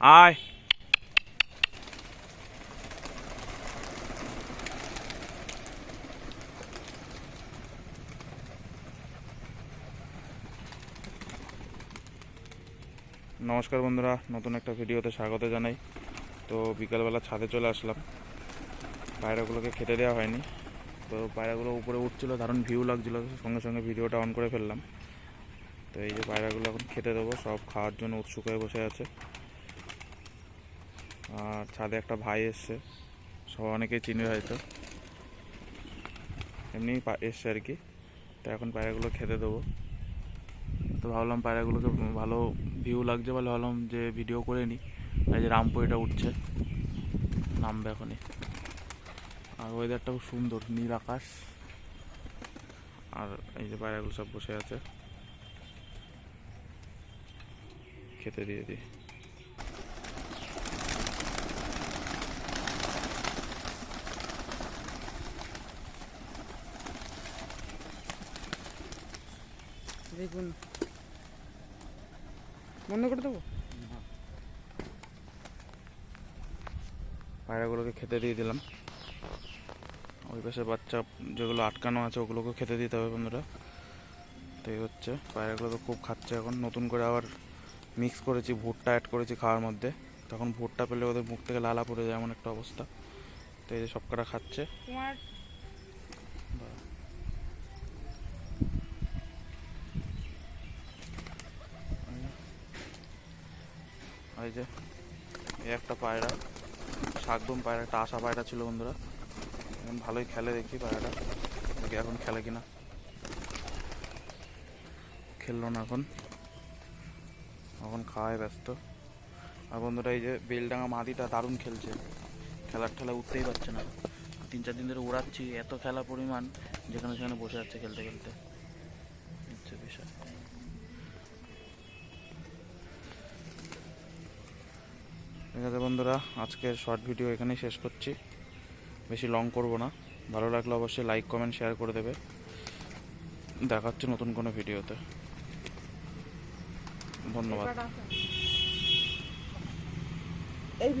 আয় নমস্কার বন্ধুরা, নতুন একটা ভিডিওতে স্বাগত জানাই। তো বিকালবেলা ছাদে চলে আসলাম। পায়রাগুলোকে খেতে দেওয়া হয়নি। তো পায়রাগুলো উপরে উঠছিল, দারুণ ভিউ লাগছিল। সঙ্গে সঙ্গে ভিডিওটা অন করে ফেললাম। তো এই যে পায়রাগুলো এখন খেতে দেবো, সব খাওয়ার জন্য উৎসুক হয়ে বসে আছে। আর ছাদে একটা ভাই এসছে। সব অনেকেই চিনি হয়তো। এমনি এসছে আর কি। তো এখন পায়রাগুলো খেতে দেবো। তো ভাবলাম পায়রাগুলোকে ভালো ভিউ লাগছে বলে ভাবলাম যে ভিডিও করে নিই। এই যে রামপুরিটা উঠছে। নামবে এখনই। আর ওয়েদারটা খুব সুন্দর, নীল আকাশ। আর এই যে পায়রাগুলো সব বসে আছে। খেতে দিয়ে দিই। দেখুন। বন্ধ করে দেবো? পায়রাগুলোকে খেতে দিয়ে দিলাম। ওই পাশে বাচ্চা যেগুলো আটকানো আছে ওগুলোকে খেতে দিতে হবে বন্ধুরা। তো এই হচ্ছে পায়রাগুলো তো খুব খাচ্ছে এখন। নতুন করে আবার মিক্স করেছি ভুট্টা অ্যাড করেছি খাওয়ার মধ্যে। তখন ভুট্টা পেলে ওদের মুখ থেকে লালা পড়ে যায় এমন একটা অবস্থা। তো এই যে সব কটা খাচ্ছে। তোমার এই যে, এই একটা পায়রা, শাকদম পায়রা, একটা আশা পায়রা ছিল বন্ধুরা। এখন ভালোই খেলে দেখি পায়রাটা। দেখি এখন খেলে কিনা। খেললো না এখন। এখন খাওয়ায় ব্যস্ত। আর বন্ধুরা, এই যে বেলডাঙা মাদিটা দারুণ খেলছে। খেলার ঠেলা উঠতেই পারছে না। তিন চার দিন ধরে উড়াচ্ছি এত খেলা পরিমাণ, যেখানে সেখানে বসে যাচ্ছে খেলতে খেলতে। বিষয়। ঠিক আছে বন্ধুরা, আজকের শর্ট ভিডিও এখানেই শেষ করছি। বেশি লং করব না। ভালো লাগলে অবশ্যই লাইক কমেন্ট শেয়ার করে দেবে। দেখা হচ্ছে নতুন কোনো ভিডিওতে ধন্যবাদ। এই